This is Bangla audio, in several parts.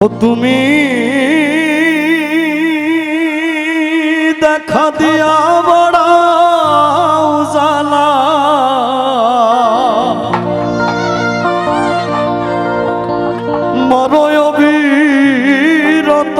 তুমি দেখা দিয়া বড় জালা মরয় বীরত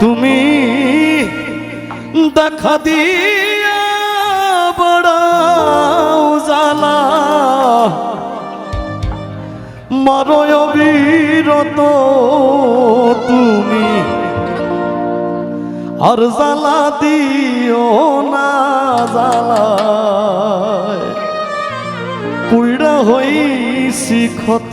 তুমি দেখা দিয়া মরয় তুমি। আর জ্বালা দিও না জ্বালা পুইড়া হইছি শিখত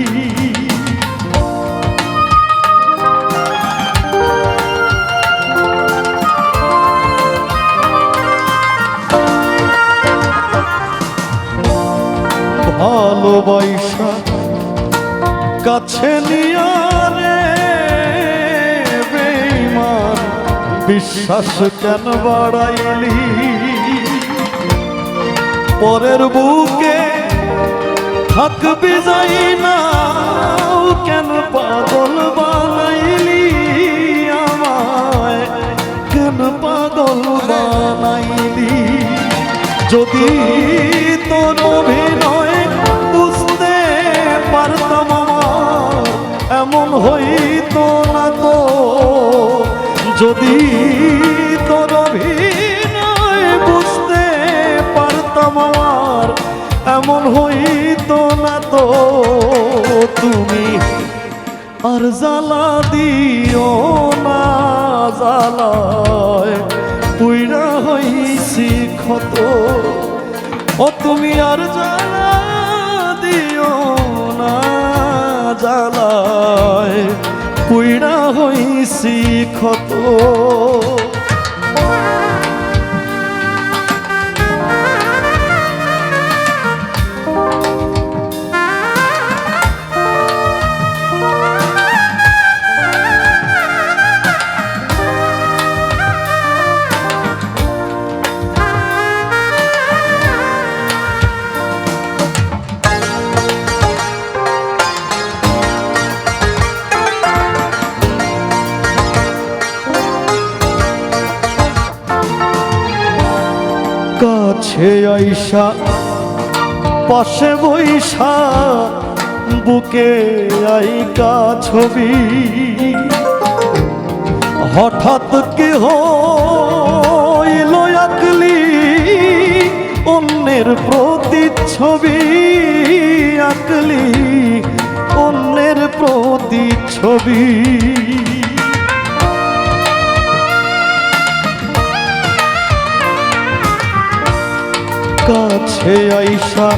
ভালোবাসা কাছে নিয়া রে বিশ্বাস কেন বাড়াইলি? পরের বুকে থাকবি যাই না, কেন পাগল বানাইলি আমায়? কেন পাগল বানাইলি? যদি তোর অভিনয় হইতো না তো যদি তোর অভিনয় বুঝতে পারতাম আমার, এমন হইতো না তো। তুমি আর জ্বালা দিও না, জ্বালায় পুইরা হইছি ক্ষত। ও তুমি আর জ্বালা দিও জ্বালায় পুইরা হইছি ক্ষত। কাছে আইসা, পাশে বৈশা বুকে আইকা ছবি। হঠাৎ কে হইল আকলি অন্যের প্রতিচ্ছবি আকলি, অন্যের প্রতিচ্ছবি। কাছে আইসা,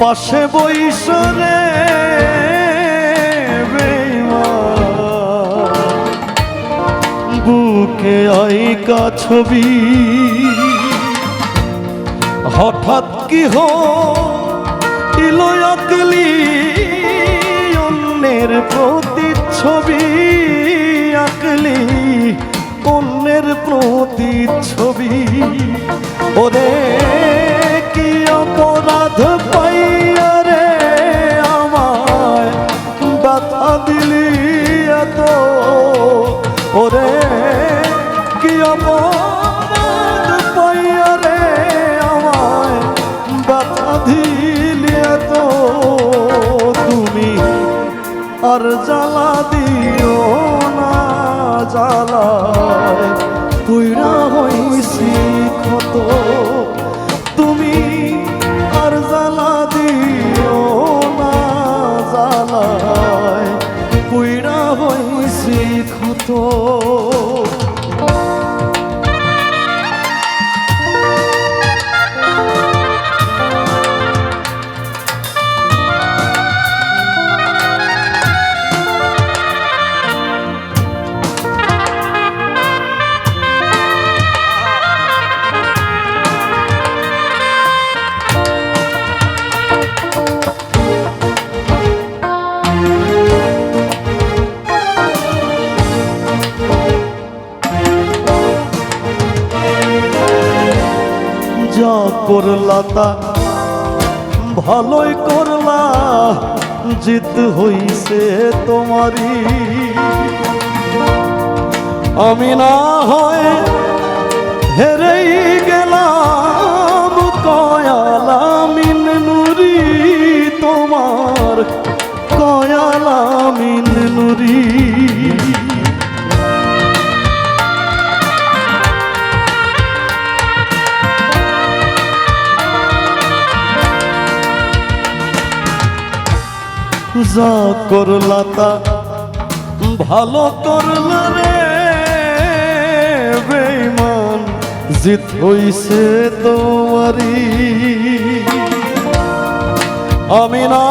পাশে বৈশরে বুকে আইকা ছবি, হঠাৎ কি হো ইলো আকলি অন্যের প্রতিচ্ছবি আকলি প্রতি ওরে, কি অপরাধ পাইয়া রে আমায় বাধা দিলি এত? ওরে, কি অপরাধ পাইয়া রে আমায় বাধা দিলি এত? তুমি আর জ্বালা দিও না। জ্বালায় পুইরা হইছি ক্ষত। তুমি আর জ্বালা দিও না জ্বালায় পুইরা হইছি ক্ষত। করলা তা ভালোই করলা, জিত হইছে তোমারই। আমি না হয় হেরেই গেলাম কয়ালামিন নুরি, তোমার কয়ালামিন নুরি। যা করলা তা ভালো করলা রে বেইমান জিত হইছে তোমারি আমি না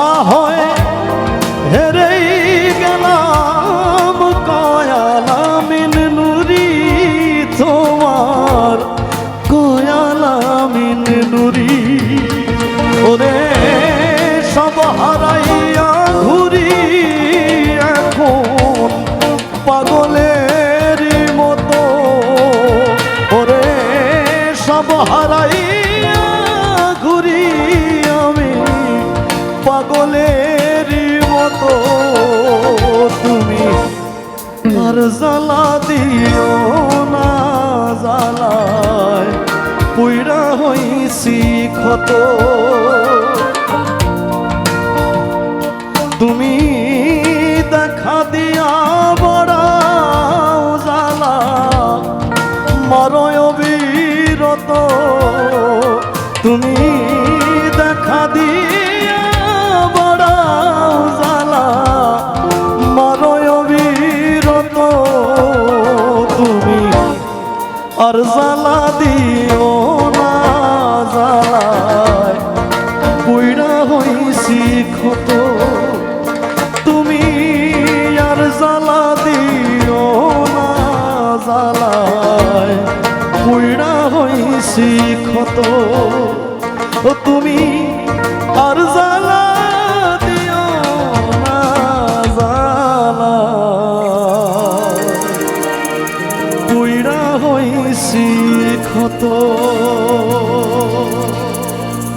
হারাইয়া ঘুরি আমি পাগলের মতো। তুমি আর জ্বালা দিও না জ্বালায় পুইরা হইছি ক্ষত। তুমি